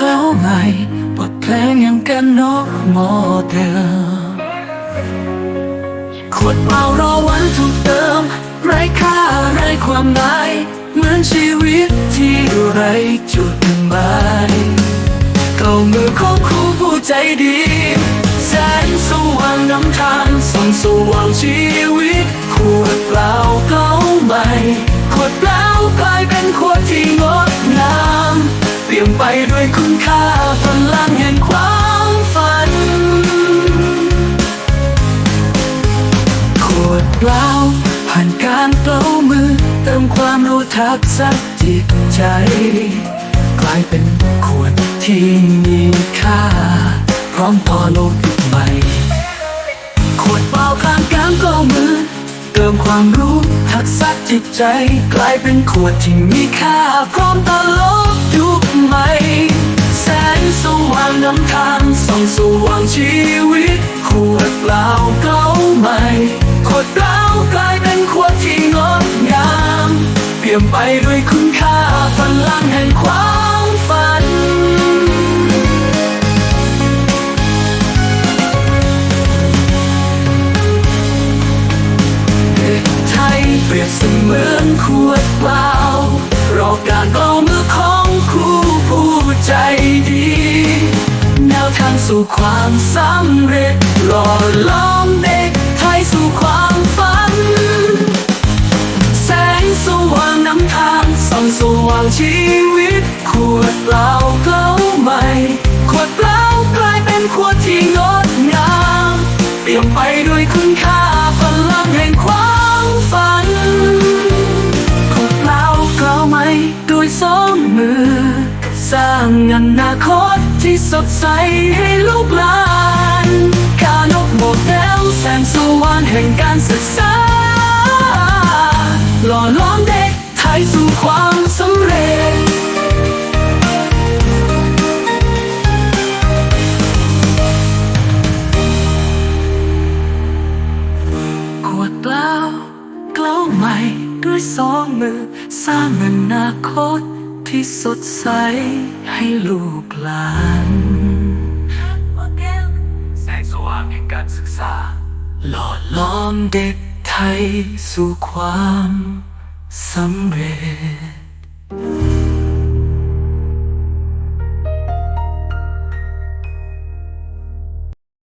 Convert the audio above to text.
กล้าใหม่บทเพลงยังกันนกโมเดลขวดเปล่ารอวันถูกเติม ไร้ค่าไร้ความหมาย เหมือนชีวิตที่ไร้จุดหมายเก้ามือของครูผู้ใจดี แสงสว่างนำทางส่องสว่างชีวิต ขวดเปล่าเก่าใหม่ ขวดเปล่า ยนไปด้วยคุณค่าพลังแห่งความฝัน ขวดเปล่าผ่านการเปล่ามือ เติมความรู้ทักษะจิตใจ กลายเป็นขวดที่มีค่า พร้อมต่อโลกยุคใหม่ขวดเปล่าผ่านการเปล่ามือ เติมความรู้ทักษะจิตใจ กลายเป็นขวดที่มีค่าพร้อมต่อางชีวิตขวดเปล่าเก่าใหม่ขวดเปล่ากลายเป็นขวดที่งดงามเปลี่ยนไปด้วยคุณค่าพลังแห่งความฝันเด็กไทยเปรียบเสมือนขวดเปล่ารอการเปล่ามือของครูผู้ใจ สู่ความสำเร็จหล่อล้อมเด็กไทยสู่ความฝัน แสงสว่างนำทางส่องสว่างชีวิต ขวดเปล่าเก่าใหม่ ขวดเปล่ากลายเป็นขวดที่งดงามเปลี่ยนไปด้วยคุณค่าพลังแห่งความฝัน ขวดเปล่าเก่าใหม่ด้วยสองมือ สร้างอนาคต ที่สดใสให้ลูกหลานกานกโบกแก้วแสงสว่างแห่งการศึกษา หล่อล้อมเด็กไทยสู่ความสำเร็จขวดเปล่าเกล้าใหม่ด้วยสองมือ สร้างอนาคต ที่สดใสให้ลูกหลานแสงสว่างแห่งการศึกษา หล่อล้อมเด็กไทยสู่ความสำเร็จ